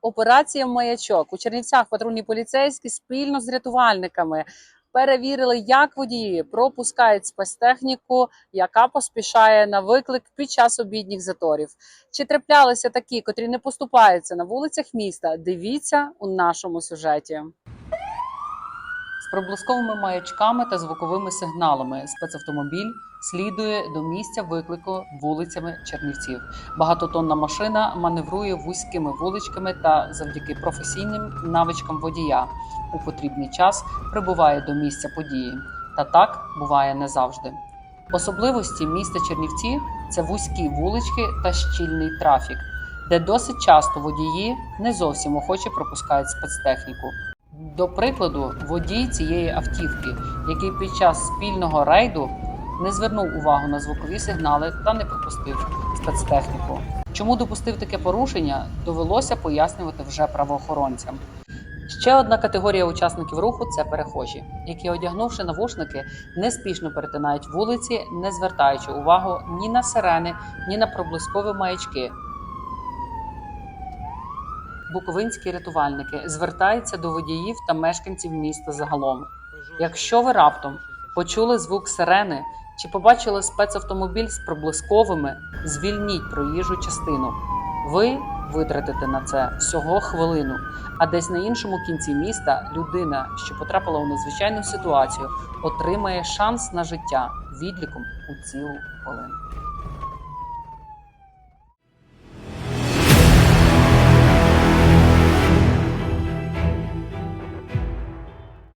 Операція Маячок у Чернівцях патрульні поліцейські спільно з рятувальниками перевірили, як водії пропускають спецтехніку, яка поспішає на виклик під час обідніх заторів. Чи траплялися такі, котрі не поступаються на вулицях міста? Дивіться у нашому сюжеті. Проблисковими маячками та звуковими сигналами спецавтомобіль слідує до місця виклику вулицями Чернівців. Багатотонна машина маневрує вузькими вуличками та завдяки професійним навичкам водія у потрібний час прибуває до місця події. Та так буває не завжди. Особливості міста Чернівці це вузькі вулички та щільний трафік, де досить часто водії не зовсім охоче пропускають спецтехніку. До прикладу, водій цієї автівки, який під час спільного рейду не звернув увагу на звукові сигнали та не пропустив спецтехніку. Чому допустив таке порушення, довелося пояснювати вже правоохоронцям. Ще одна категорія учасників руху це перехожі, які, одягнувши навушники, неспішно перетинають вулиці, не звертаючи увагу ні на сирени, ні на проблискові маячки. Буковинські рятувальники звертаються до водіїв та мешканців міста загалом. Якщо ви раптом почули звук сирени чи побачили спецавтомобіль з проблисковими, звільніть проїжджу частину. Ви витратите на це всього хвилину, а десь на іншому кінці міста людина, що потрапила у надзвичайну ситуацію, отримає шанс на життя відліком у цілу хвилину.